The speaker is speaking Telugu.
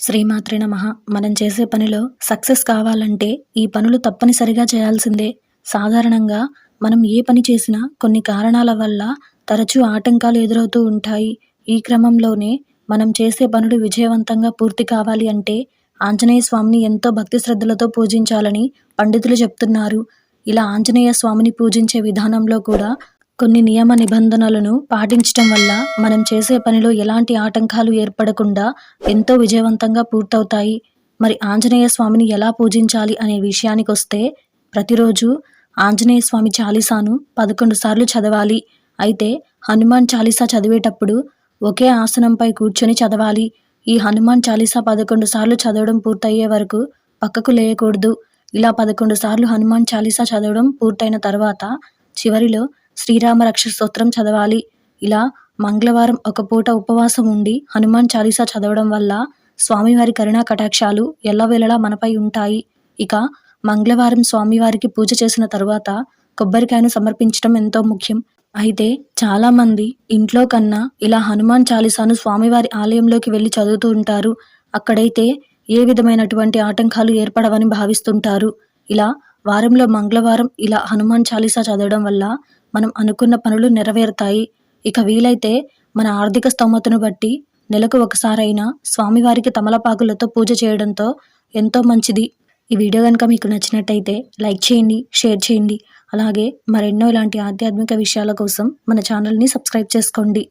శ్రీమాత్రి నమః. మనం చేసే పనిలో సక్సెస్ కావాలంటే ఈ పనులు తప్పనిసరిగా చేయాల్సిందే. సాధారణంగా మనం ఏ పని చేసినా కొన్ని కారణాల వల్ల తరచూ ఆటంకాలు ఎదురవుతూ ఉంటాయి. ఈ క్రమంలోనే మనం చేసే పనులు విజయవంతంగా పూర్తి కావాలి అంటే ఆంజనేయ స్వామిని ఎంతో భక్తి శ్రద్ధలతో పూజించాలని పండితులు చెప్తున్నారు. ఇలా ఆంజనేయ స్వామిని పూజించే విధానంలో కూడా కొన్ని నియమ నిబంధనలను పాటించటం వల్ల మనం చేసే పనిలో ఎలాంటి ఆటంకాలు ఏర్పడకుండా ఎంతో విజయవంతంగా పూర్తవుతాయి. మరి ఆంజనేయ స్వామిని ఎలా పూజించాలి అనే విషయానికి వస్తే ప్రతిరోజు ఆంజనేయ స్వామి చాలీసాను పదకొండు సార్లు చదవాలి. అయితే హనుమాన్ చాలీసా చదివేటప్పుడు ఒకే ఆసనంపై కూర్చొని చదవాలి. ఈ హనుమాన్ చాలీసా పదకొండు సార్లు చదవడం పూర్తయ్యే వరకు పక్కకు లేయకూడదు. ఇలా పదకొండు సార్లు హనుమాన్ చాలీసా చదవడం పూర్తయిన తర్వాత చివరిలో శ్రీరామ రక్ష స్తోత్రం చదవాలి. ఇలా మంగళవారం ఒక పూట ఉపవాసం ఉండి హనుమాన్ చాలీసా చదవడం వల్ల స్వామివారి కరుణా కటాక్షాలు ఎల్లవేళలా మనపై ఉంటాయి. ఇక మంగళవారం స్వామివారికి పూజ చేసిన తరువాత కొబ్బరికాయను సమర్పించడం ఎంతో ముఖ్యం. అయితే చాలామంది ఇంట్లో కన్నా ఇలా హనుమాన్ చాలీసాను స్వామివారి ఆలయంలోకి వెళ్ళి చదువుతూ ఉంటారు. అక్కడైతే ఏ విధమైనటువంటి ఆటంకాలు ఏర్పడవని భావిస్తుంటారు. ఇలా వారంలో మంగళవారం ఇలా హనుమాన్ చాలీసా చదవడం వల్ల మనం అనుకున్న పనులు నెరవేరుతాయి. ఇక వీలైతే మన ఆర్థిక స్తోమతను బట్టి నెలకు ఒకసారైనా స్వామివారికి తమలపాకులతో పూజ చేయడంతో ఎంతో మంచిది. ఈ వీడియో కనుక మీకు నచ్చినట్టయితే లైక్ చేయండి షేర్ చేయండి. అలాగే మరెన్నో ఇలాంటి ఆధ్యాత్మిక విషయాల కోసం మన ఛానల్ని సబ్స్క్రైబ్ చేసుకోండి.